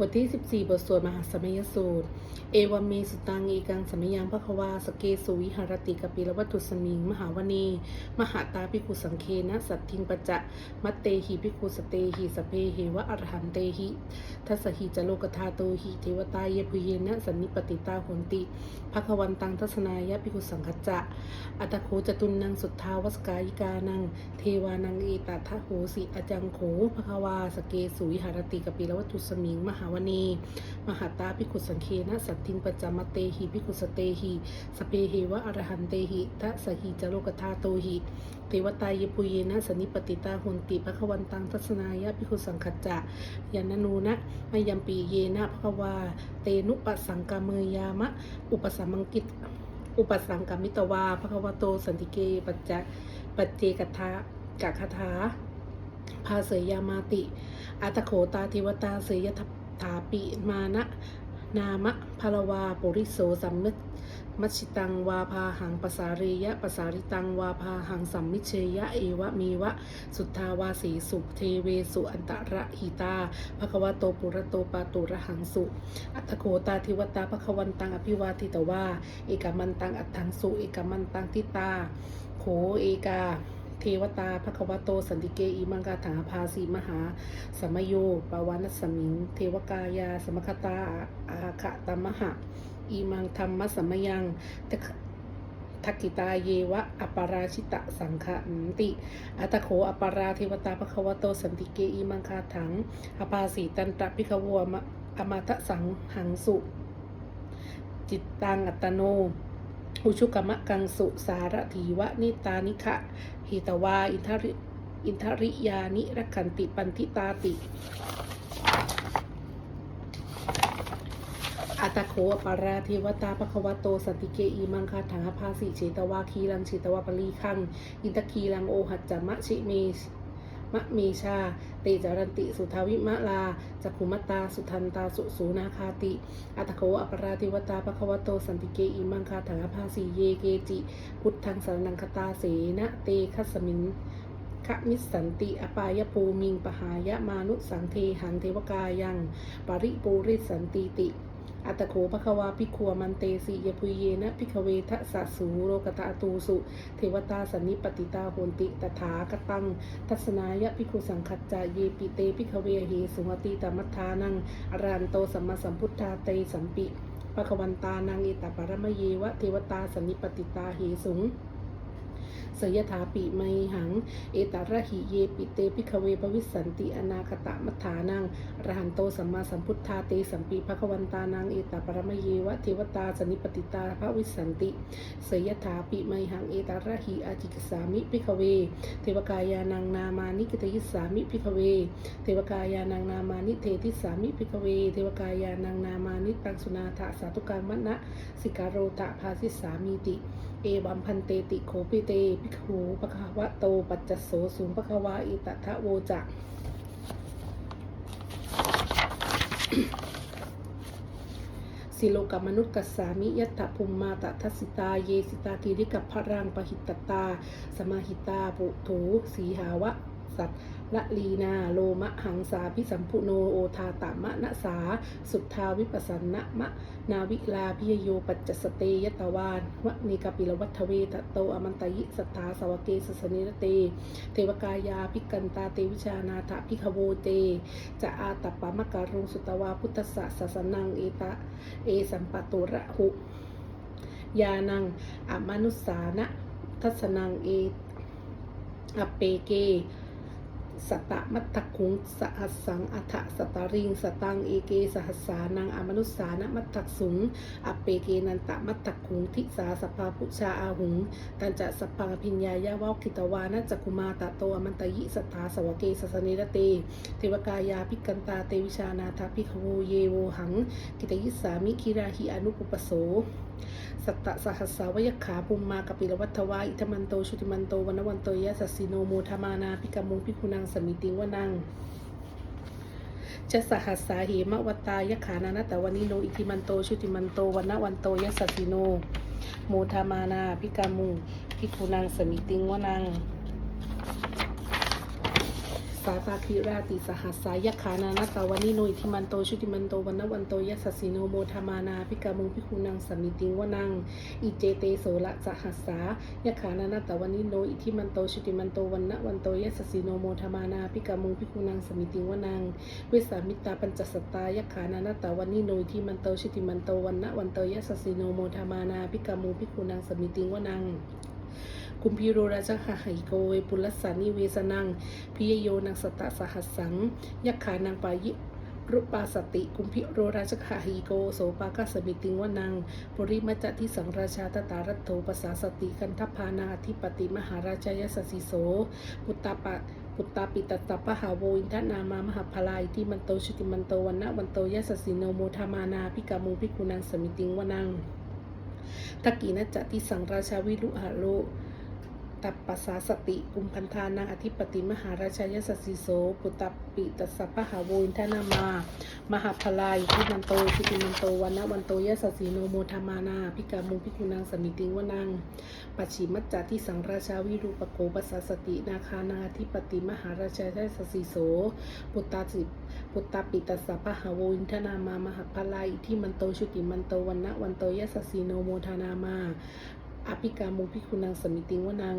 บทที่ 14 บทสวดมหาสมัยสูตร เอวเมสุตังเอกังสมัยยังพระควาสเกสุวิหารติกปิลวัตถุสมิง มหาวณีมหาตาภิกุสังเคนะสัตทิงปะจะมัตเตหิภิกุสเตหิสเพเหวะอรหันเตหิทัสหิจโลกธาโตหิเทวตาเยพุเยนะสันนิปติตาหนติภควันตังทัศนายะภิกุสังคจะอัตโขจตุนนังสุทธาวสกายิกานังเทวานังเอตทะโหสิอจังโขภควาสเกสุวิหารติกปิลวัตถุสมิง มหาวณีมหาตาภิกุสังเคนะสัตทิงปจามเตหิภิกุสเตหิสเปเหวะอรหันเตหิทัสหิจโลกธาโตหิเทวตายปุเยนะสนิปติตาหุนติภควันตังทัศนายะภิกขุสังขจะยานานูนะมายัมปีเยนะภควา เตนุปสังกามยามะ อุปสัมมังกิตอุปสังกามิตวาภควโตสันติเกปัจจปัจเจกทะกะคาถาภาเสยยามาติอัตโขตาเทวตาเสยทัถาปิมานะ นามะพลวาปุริโสสัมมิมัชิตังวาพาหังปสารียะปสาริตังวาพาหังสัมมิเชยะเอวะมีวะ สุทธาวาสีสุเทเวสุอันตระหิตาภควโตปุระโตปาตุระหังสุ อัตโขตาทิวตาภควันตังอภิวาทิตวาเอกมันตังอัตถังสุเอกมันตังทิตา โขเอกา เทวตาภควโต สันติเกอิมังกาถาภาสีมหา สมโยปวานสมิง เทวกายา สมคตาอาคตมหะอีมังธรรมสมยังตะทักกิตาเยวะ อปาราชิตะสังขนติ อัตโขอปาราเทวตาภควโต สันติเกอิมังคาถังอภาสีตันตะพิขวัวมะอมาทะสังหังสุ จิตตังอัตโนอุชุกมะกังสุสารถีวะนิตานิขะ หิตวา อินทริอินทริยานิรักขันติปันทิตาติ อัตโขอปาราเทวตาปะคะวะโตสันติเกอีมังคาถาภาสิเฉตวาคีรังเฉตวาปลีคัง อินทคีรังโอหัจจมะชิเม มะเมชาเตจารันติ สุทาวิมะลาจักขุมตตาสุทันตา สุสูนาคาติ อัตโขอัปราเทวตาปะควโต สันติเกอิมังคาถังภาสีเยเกจิ พุทธังสารนังคตาเสนะเตคัสมินคะมิสสันติ อปายภูมิงปหายะมานุสังเทหังเทวกายัง ปริปูริสันติติ อัตโขภควาพิคัวมันเตสิยพุเยนะพิกเวทะสะสูโรกตะตูสุ เทวตาสันนิปติตาโหนติตถากตัง ทัศนายะพิคุสังคัจจาเยปิเตพิกเวเหสุงติตมัทธานังอรันโตสัมมาสัมพุทธาเตสัมปิภควันตานังอิตาปารมเยวะเทวตาสันนิปติตาเหสุง สยถาปิไมหัง เอตระหิเยปิเตพิคเวปวิสันติอนาคตะมัฏฐานังอรหันโตสัมมาสัมพุทธาเตสัมปีภควันตานังเอตปรมเยวะเทวตาสนิปติตาภวิสันติเสยถาปิไมหังเอตระหิอาจิกสามิพิคเว เทวกายานังนามานิกิตยิสามิพิคเว เทวกายานังนามานิเทติสามิพิคเว เทวกายานังนามานิตังสุนาถาสาธุการมณะสิการโรตะภาสิสามีติ เอวัมพันเตติโขปิเตภิกขูปะคะวะโตปัจจโสสุปะคะวาอิตทะโวจะสิโลกมนุษย์กัสสามิยัตถภูมิมาตทัสสิตา เยสิตาทีริกับพระรังปหิตตา สมาหิตาปุโถสีหาวะสัต ละลีนาโลมะหังสาพิสัมพุโนโอทาตามะนะสา สุทธาวิปัสสนะมะนาวิลาพิยโยปัจจสเตยตวานวะเนกปิลวัฏเวตโตอมันตยิสัทธาสวเกสสเนรเต เทวกายาพิกันตาเตวิชานาถพิคโวเตจะอาตปามการุงสุตวาพุทธสสะสสนังเอตะเอสัมปตุระหุยานังอมนุสานะทัสนังเออเปเก สตะมัตตคุงสหัสสังอัฏฐสตาริง สตังเอเกสหัสสานังอมนุสานะมัตตสุงอเปเกนันตะมัตตคุงทิสาสปาพุชาอาหุง ตันจะสปังพิญญายาวาคิตวานะจักคุมาตะโตอมันตยิสัทธาสวเกสสเนรเต เทวกายาพิกันตาเตวิชานาทาพิคโวเยโวหัง กิตยิสามิคิราหิอนุปปโสสัตตะสหัสสาวยขาปุมมา กปิลวัตวาอิทมันโตชุติมันโตวันวันโตยะสัสสิโนโมทามานาพิกามุงพิคุนังสมิติงวนังจะสหัสสาเหมวตายขานานะแต่วันนี้โนอิทิมันโตชุติมันโตวันนวันโตยสัสสิโนโมธามานาพิกามุงพิคุนังสมิติงวนัง สาตาคิราติสหัสสายขานานาตาวันนิโนอิทิมันโตชุติมันโตวันนวันโตยัสสิโนโมธามานาพิกามุงพิคุนังสมิติงวนังอิเจเตโสละสหัสสายขานานาตาวันนิโนอิทิมันโตชุติมันโตวันนวันโตยัสสิโนโมธามานาพิกามุงพิคุนังสมิติงวนังเวสามิตาปัญจสตายขานานาตาวันนิโนอิทิมันโตชุติมันโตวันนวันโตยัสสิโนโมธามานาพิกามุงพิคุนังสมิติงวนัง คุมพิโรราชหะไหโกเวปุลสานิเวสนังพิยโยนังสตะสหัสสัง ยักขานังปายิรุปาสติกุมพิโรราชหะหิโกโสปากาสมิติงวนังปริมัจจทิสังราชาตตารัตโถปสาสติกันทพานาธิปติมหาราชายสสิโสปุตตาปะปุตตาปิตตปะหาโวอินทนามามหาพลายที่มันโตชุติมันโตวันนะวันโตยสสิโนโมธามานาพิกามุงพิกุนังสมิติงวนังตะกีนัจจติสังราชาวิรุหะโล ตัปปัสสาสติกุมพันธานังอธิปติมหาราชายสสสิโสปุตตปิตัสสะปะหาโวินทนามามหาพลายทิมันโตทิติมันโตวันนวันโตยสสสีโนโมธามานาพิกามุพิกุนังสมิติงวนังปัจฉิมัจจที่สังราชาวิรูปโกปัสสาสตินาคานาธิปติมหาราชายสสสิโสปุตตาสิปุตตปิตัสสะปะหาโวินทนามามหาพลายที่มันโตชุติมันโตวันนวันโตยสสสีโนโมทานามา อภิกามุพิคุนังสมิติงวนัง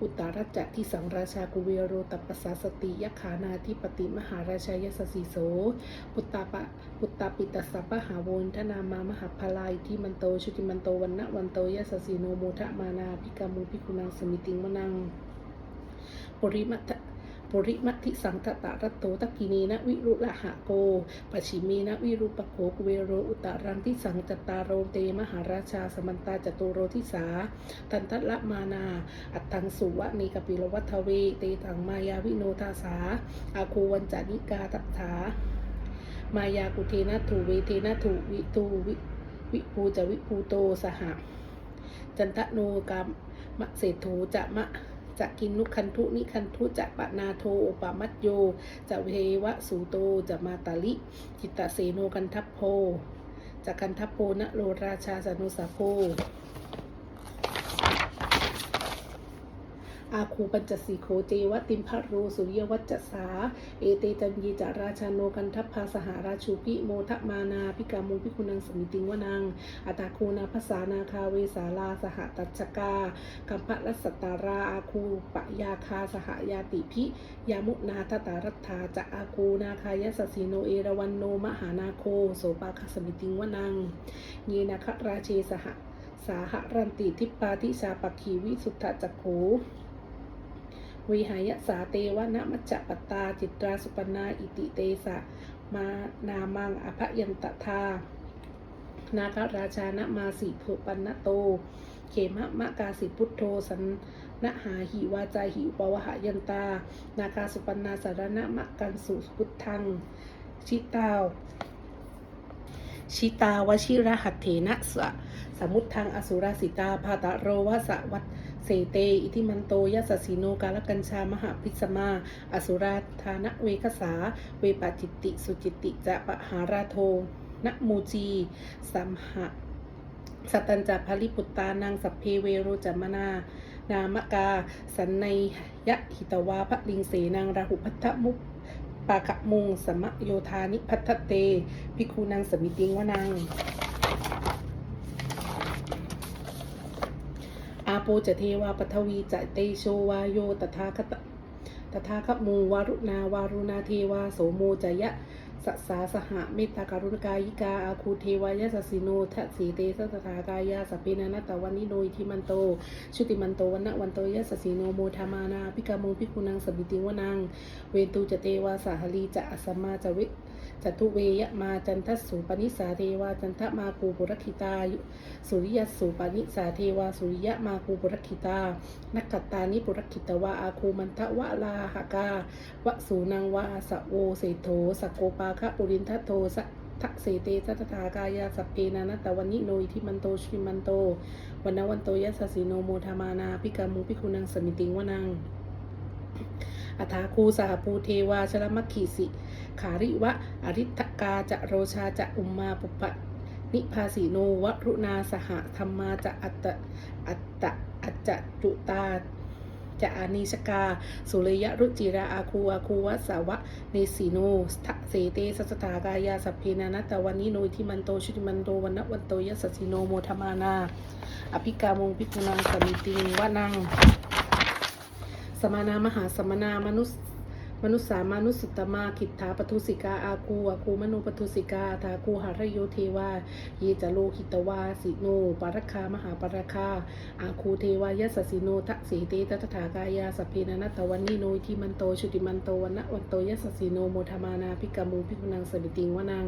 อุตารัจจะที่สังราชากุเวโรตัปปสาสติยขานาธิปติมหาราชายสสีโส ปุตตาปะปุตตาปิตัสสะปะหาโวนทนามามหาพลายที่มันโตชุติมันโตวันนะวันโตยสสีโนโมทะมานาภิกามุพิคุนังสมิติงวนัง ปริมัต ริมัติสังตตะรัตโตตะกินีนะวิรุละหะโกปชิมีนะวิรุปโขกุเวโรอุตารังทิสังจตตารโรเตมหาราชาสมันตาจตุโรทิสาตันทัละมานา อัตตังสุวะนีกปิลวัทเวเตตังมายาวิโนทาสาอาคูวันจานิกาตัถามายากุเทนะถูเวเทนะถูวิตูวิวิภูจะวิภูโตสหจันทโนกามมะเศรษโถจะมะ จะกินนุคันทุนิคันทุจะปะนาโทโอปามัตโย จะเววะสูโตจะมาตาลิ จิตตเสโนกันทัพโพจะกันทัพโพนะโลราชาสนุสาโพ อาคูปัญจสีโคเจวติมพะโรสุริยวัจจสา เอเตจันยีจาราชาโนกันทัพพาสหาราชูพิโมทะมานาพิกามุพิคุนังสมิติงวนัง อัตาคูนาภาษานาคาเวสาลาสหตัชกากัมพะรัสสตาราอาคูปะยาคาสหยาติพิยามุนาทตารัตถาจะอาคูนาคายสสีโนเอราวันโนมหานาโคโสปาคสมิติงวนังเยนะคราเชสหสาหรันติทิปปาทิชาปักขีวิสุทธจักโข วิหายสาเตวะนะมัจจปตา จิตราสุปนาอิติเตสะ มานามังอภยันตทา นาคราชานะมาสิโพปันนโต เขมะมะกาสิพุทโธสันนะหาหิวาจาหิปวหายันตา นาคาสุปนาสารณะมะกันสุพุทธัง ชิตาว ชิตาวชิระหัตเถนะสะสมุทธังอสุราสิตาภาตะโรวะสะวัตเสเต อิทิมันโตยัสสีโนกาลกัญชามหาพิสมา อสุราธานะเวคสา เวปาจิตติ สุจิติจะปะหาราโทนะมูจี สัมหะสตัญจภริปุตตานังสัพเพเวโรจมนา นามกา สันในยะหิตวาพระลิงเสนังราหุพัทธมุ ปากะมุงสมะโยธานิพัทเตพิคูนังสมิติงวนังอาโปจะเทวาปทวีจะเตโชวาโยตถาคตตถาคมูวารุณาวารุณาเทวาโสโมจยะ สสาสหะเมตตาการุณกายิกาอาคูเทวายสสิโนทะสีเตสสถากายาสพเพนานตะวันนิโนอิทิมันโต ชุติมันโตวันนวันโตยสสิโนโมธามานาพิกามงพิกุนังสบิติวนัง เวตุจเตวาสาหลีจะอสมมาจะวิ จตุเวยมาจันทสุปนิสาเทวาจันทมาคูปุรคิตา สุริยสุปนิสาเทวาสุริยะมาคูปุรคิตา นักขตานิปุรคิตวาอาคูมันทะวะลาหกาวะสูนังวาสะโวเสโธสกโกปาคะปุรินทโทสะทะเสเตสัตถากายาสัพเพนานัตตวันนิโนอิทิมันโตชิมันโตวันนวันโตยัสสิโนโมธามานาพิกามุพิคุนังสมิติงวนังอัฐาคูสหภูเทวาชลมัคคีสิ ขาริวะอริทกาจะโรชาจะอุมมาปุปะนิพาสีโนวรุณาสหธรรมาจะอัตตะอัตตะอัจจจุตาจะอานิชกา สุริยรุจิราอาคูอาคูวสาวะเนสีโนทะเสเตสัสตากายาสัพเพนานัตะวันนิโนทิมันโตชุติมันโตวันนวันโตยสสสิโนโมทมานา อภิกามงพิกุนังสมิติงวะนัง สมานามหาสมนามนุส มนุษสามานุสิตมาขิทธาปทุสิกาอาคูอาคูมนุปทุสิกาทาคูหารโยเทวาเยจโลคิตวาสิโนปารคามหาปารคาอาคูเทวายสสสิโนทะสีเตตถากายาสเพนันตวันนิโนทิมันโตชุติมันโตวันนวันโตยัสสิโนโมธมานาพิกามุพิกุนังสมิติงวนัง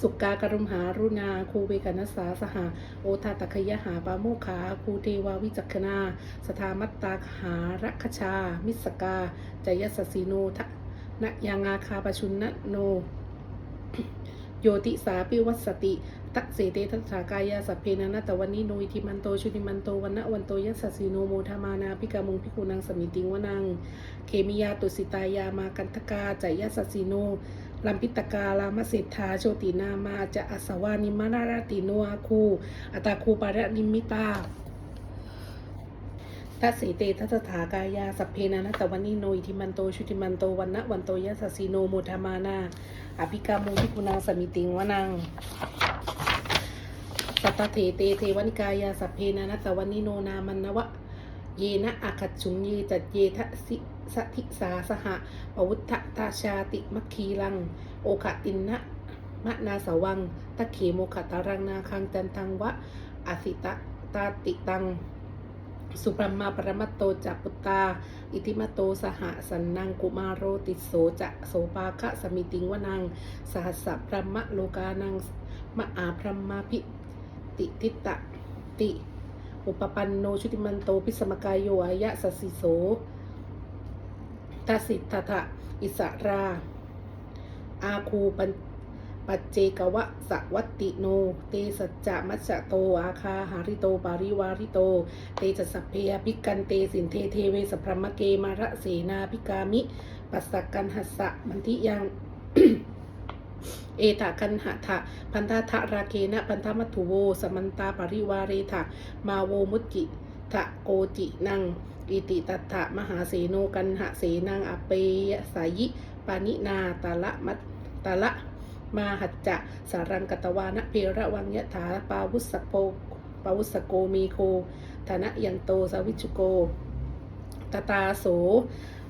สุกากรุมหารุณาคูเวกนัสสาสหาโอทาตคยหาปาโมขาคูเทวาวิจักขนาสทามัตตาหารัคชา มิสกาจยสสีโนทะนะยังอาคาปชุนนะโน โยติสาปิวัสสติตักเสเตทัสสากายาสัพเพนันตะวันนี้โนอิทิมันโตชุติมันโตวันนะวันโตยัสสีโนโมทามานาพิกามุงพิกุนังสมิติงวนัง เคมิยาตุสิตายามากันทกาจยสสีโน ลัมพิตกาลามเศรษฐาโชตินามาจะอสวานิมานาราติโนอาคูอัตาคูปาระนิมิตาทัสีเตทัสถากายาสัพเพนานัตวันนิโนอิทิมันโตชุติมันโตวันนะวันโตยัสสสีโนโมทามานาอภิกามุพิกุณังสมิติงวนังสัตตเถเตเทวนิกายาสัพเพนานัตวันนิโนนามันนวะ เยนะอาคัตฉุงเยจัดเยทะสิสทิสาสหะปวุฒตาชาติมัคคีลัง โอคตินนะมะนาสวัง ตะเขโมขตารังนาคังจันทังวะอสิตะตาติตัง สุปรมาปรมัตโตจักปุตตา อิติมโตสหสันนังกุมารโรติโสจะโสปาคะสมิติงวนัง สหัสสะพรหมโลกานังมะอาพรหมาพิติทิตะติ อุปปันโนชุติมันโตพิสมกายโยอายะสสสิโสทัสิทธะอิสรา อาคูปันปัจเจกวะสวัตติโน เตสัจจะมัจจโต อาคาหาริโต ปาริวาริโต เตจะสัพเพยพิกันเตสินเทเทเวสพรมเกมาระเสนาพิกามิ ปัสสกันหัสสะมันทิยัง เอตากันหะทะพันธะทะราเคนะพันธมัตถุโวสมันตาปริวาเรทะมาโวมุจจิทะโกจินังอิติตัตถะมหาเสโนกันหะเสนังอเปยสายิปานินาตาละมัตตาละมาหัจจะสารังกตวานะเพระวังยะถาปาวุสสโปปาวุสสโกมีโคธนะยันโตสวิชุโกตตาโส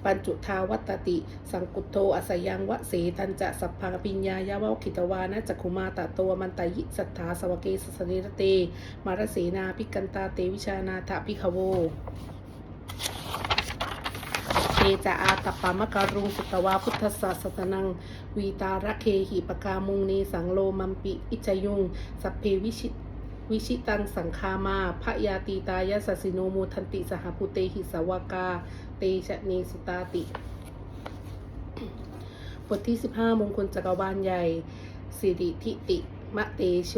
ปัญจุทาวัตติ สังกุโตอสยังวะเสทันจะสัพพังปิญญายาวะขิตวานะจักขุมาตะโตมันตยิสัทธาสวเกสสเนรเต มารเสนาพิกันตาเตวิชานาถพิขโวเทจะอาตปามะการุงสุตวาพุทธศาสตนัง วีตาระเคหิปกามุงเนสังโลมัมปิ อิจยุง สัพเพวิชิต วิชิตังสังคามาพระยาตีตายสสสิโนโมทันติสหพุเตหิสวากา เตชะเนสุตาติ บทที่ 15 มงคลจักรวาลใหญ่ สิริทิติมะเตโช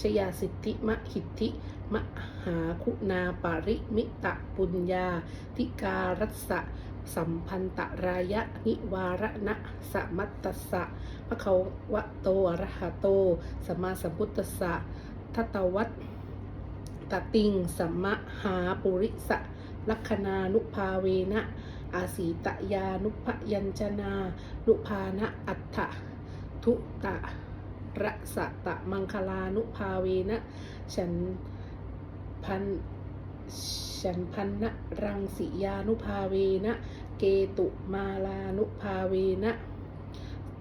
ชยาสิทธิมะหิทธิมหาคุณาปาริมิตะปุญญา ธิการัสสะสัมพันตรายะนิวารณะสมัตตสสะพระเขาวะโตอรหะโตสมมาสัมพุทธัสสะ ทัตวัตตติงสัมมหาปุริสะลัคคณานุภาเวนะ อาสีตยานุพยัญชนานุภานะอัฏฐทุตะระสะตะมังคลานุภาเวนะ ฉันพันฉันพันนะรังสิยานุภาเวนะ เกตุมาลานุภาเวนะ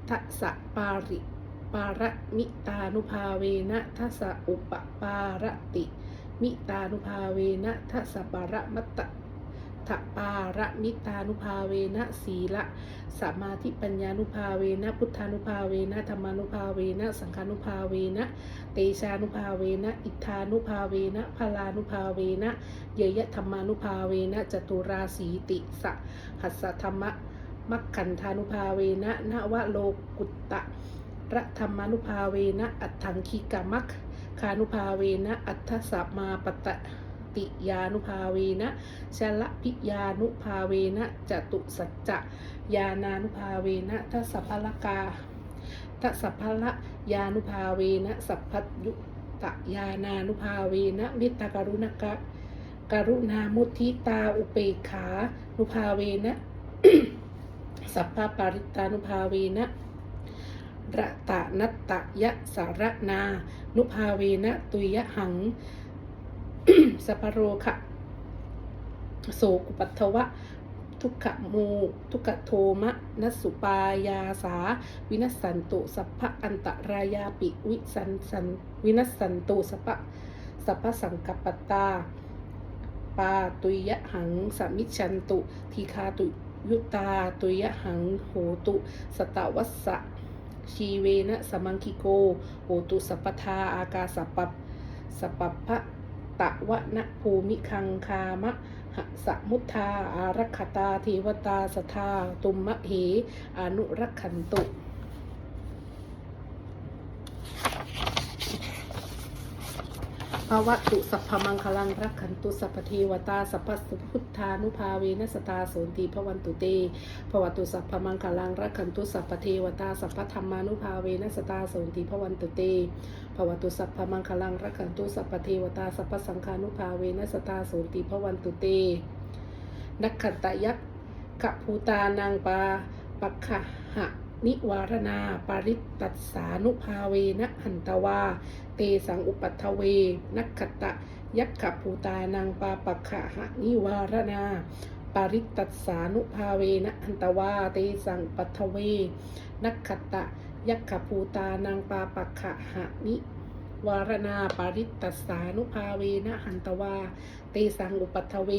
ทัสสะปาริ ปารมิตานุภาเวนะทัสอุปปาระติ มิตานุภาเวนะทัสปารมัตตะทปาระมิตานุภาเวนะสีละสมาธิปัญญานุภาเวนะพุทธานุภาเวนะธรรมานุภาเวนะสังฆานุภาเวนะเตชานุภาเวนะอิทธานุภาเวนะพลานุภาเวนะเยยะธรรมานุภาเวนะจตุราสีติสหัสธรรมะมัคขันธานุภาเวนะนวโลกุตตะ ระธรรมานุภาเวนะอัตถังคิกามัคคานุภาเวนะอัตถสัมมาปตะติยานุภาเวนะชละพิยานุภาเวนะจตุสัจจะยานานุภาเวนะทัสพลกาทัสพละยานุภาเวนะสัพพยุตะยานานุภาเวนะมิตรกรุณกะการุณามุทิตาอุเปขานุภาเวนะสัพพปาริตานุภาเวนะ ระตะนัตตะยะสารนา นุภาเวนะตุยะหังสัพโรคะโสกุปัตถวะ ทุกขโมทุกขโทมะนัสุปายาสา วินัสสันตุสัพพะอันตรายาปิวิสันสันวินัสสันตุสัพพะสัพพะสังกัปปตาปาตุยะหังสมิชันตุทีคาตุยุตาตุยะหังโหตุ สตวัสสะ ชีเวนะสมังคิโกโหตุสัพทาอากาสปัปสปัปพะตะวะนะภูมิคังคามะหสมุทธาอารักขตาเทวตาสทาตุมมะเหอนุรักขันตุ ภาวะตุสัพพมังคลังรักขันตุสัพพเทวตาสัพพสุพุทธานุภาเวนัสตาโสนติพวันตุเตภวตุสัพพมังคลังรักขันตุสัพพเทวตาสัพพธรรมานุภาเวนัสตาโสนติพวันตุเตภวตุสัพพมังคลังรักขันตุสัพพเทวตาสัพพสังฆานุภาเวนัสตาโสนติพวันตุเต นักขัตตยักขะภูตานางปาปักขะหะ นิวารณาปาริตตัสานุภาเวนะหันตวา เตสังอุปัทเว นักขตะ ยักขภูตานางปาปักขะหะนิวารณาปาริตตัสานุภาเวนะหันตวา เตสังปัทเว นักขตะ ยักขภูตานางปาปักขะหะนิวารณาปาริตตัสสานุภาเวนะหันตวา เตสังอุปัทเว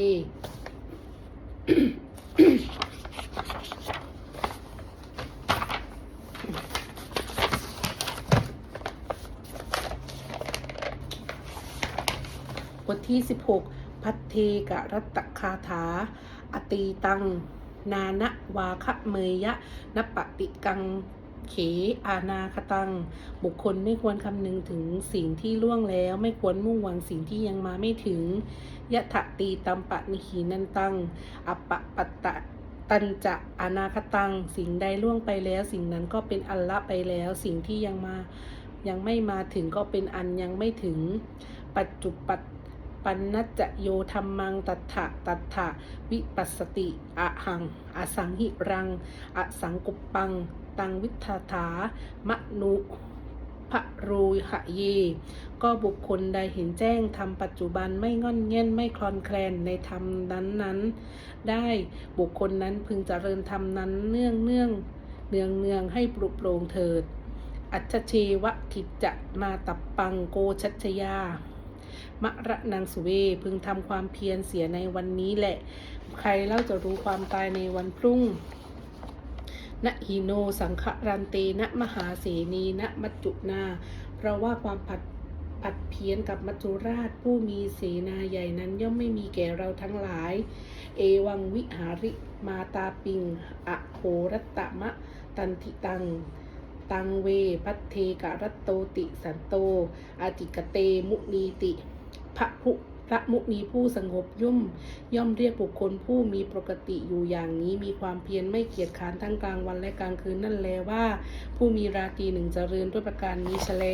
ที่ 16 พัทเทกรัตตคาถา อตีตัง นานะวาคะเมยะนปติกังเขอานาคตัง บุคคลไม่ควรคำนึงถึงสิ่งที่ล่วงแล้วไม่ควรมุ่งหวังสิ่งที่ยังมาไม่ถึงยะถะตีตัมปะนิขีนันตังอปปะปัตตะตันจะอนาคตัง สิ่งใดล่วงไปแล้ว สิ่งนั้นก็เป็นอันละไปแล้ว สิ่งที่ยังมายังไม่มาถึงก็เป็นอันยังไม่ถึง ปัจจุปัต ปันนัจโยธรรมังตัทะตัทะวิปัสสติอะหังอสังหิรังอสังกุปปัง ตังวิทาถามะนุพะรูหะเย ก็บุคคลใดเห็นแจ้งทำปัจจุบันไม่งอนเง่นไม่คลอนแคลนในธรรมนั้นนั้นได้บุคคลนั้นพึงเจริญธรรมนั้นเนื่องเนื่องเนืองเนืองให้ปลุกโปรงเถิด อัจเชวะทิจจะมาตับปังโกชัชยา มะระนังสุเว พึงทำความเพียรเสียในวันนี้แหละ ใครเล่าจะรู้ความตายในวันพรุ่งนะหิโนสังขรันเตนะมหาเสนีนะมัจจุนา เพราะว่าความผัดผัดเพี้ยนกับมัจจุราชผู้มีเสนาใหญ่นั้นย่อมไม่มีแก่เราทั้งหลาย เอวังวิหาริมาตาปิงอะโหรัตมะ ตันทิตัง ตังเว พัทเทกะรัตโตติสันโต อาติกเตมุนีติ พระผู้พระมุนีผู้สงบยุ่มย่อมเรียกบุคคลผู้มีปกติอยู่อย่างนี้มีความเพียรไม่เกียจค้านทั้งกลางวันและกลางคืนนั่นแลว่า ผู้มีราตรีหนึ่งเจริญด้วยประการนี้ชะเล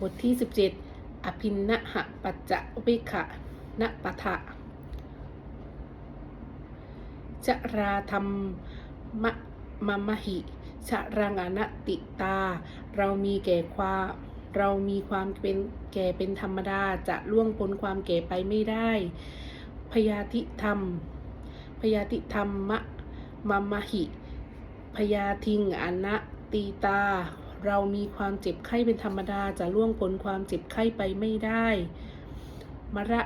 บทที่ 17 อภินนะหะปัจจะวิขะนปะทะชราธรรมมะมะมะหิ ชรังอนติตา เรามีแก่ความเรามีความเป็นแก่เป็นธรรมดาจะล่วงพ้นความแก่ไปไม่ได้ พยาธิธรรม พยาธิธรรมมะมะมหิ พยาทิงอนตติตา เรามีความเจ็บไข้เป็นธรรมดาจะล่วงพ้นความเจ็บไข้ไปไม่ได้ มระ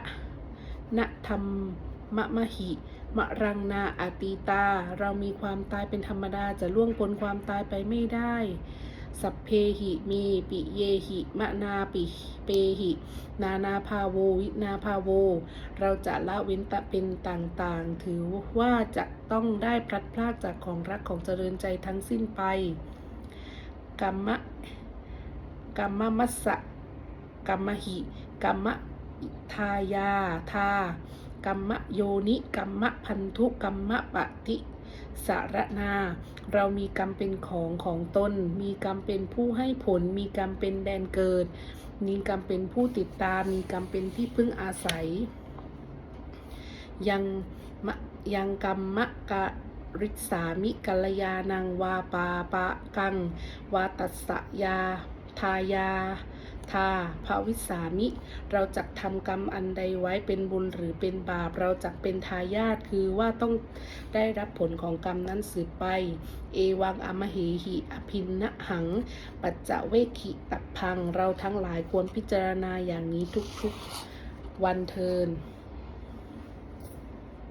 นะธรรม มะมะหิ มะรังนาอาตีตา เรามีความตายเป็นธรรมดาจะล่วงพ้นความตายไปไม่ได้ สัพเพหิมีปิเยหิมะนาปิเปหิ นานาภาโววินาภาโว เราจะละเว้นตะเป็นต่างๆ ถือว่าจะต้องได้พลัดพรากจากของรักของเจริญใจทั้งสิ้นไปกัมมะกัมมะมัสสะกัมมะหิกัมมะทายาทา กัมมโยนิกัมมพันธุกัมมปฏิสารนา เรามีกรรมเป็นของของตน มีกรรมเป็นผู้ให้ผล มีกรรมเป็นแดนเกิด มีกรรมเป็นผู้ติดตาม มีกรรมเป็นที่พึ่งอาศัย ยังมะยังกรรมะกะริสามิกัลยานังวาปาปะกัง วาตัสยาทายา ทาภาวิสามิ เราจะทำกรรมอันใดไว้เป็นบุญหรือเป็นบาป เราจะเป็นทายาทคือว่าต้องได้รับผลของกรรมนั้นสืบไป เอวังอมเหหิอภินนะหัง ปัจจเวคิตับพัง เราทั้งหลายควรพิจารณาอย่างนี้ทุกๆวันเทิน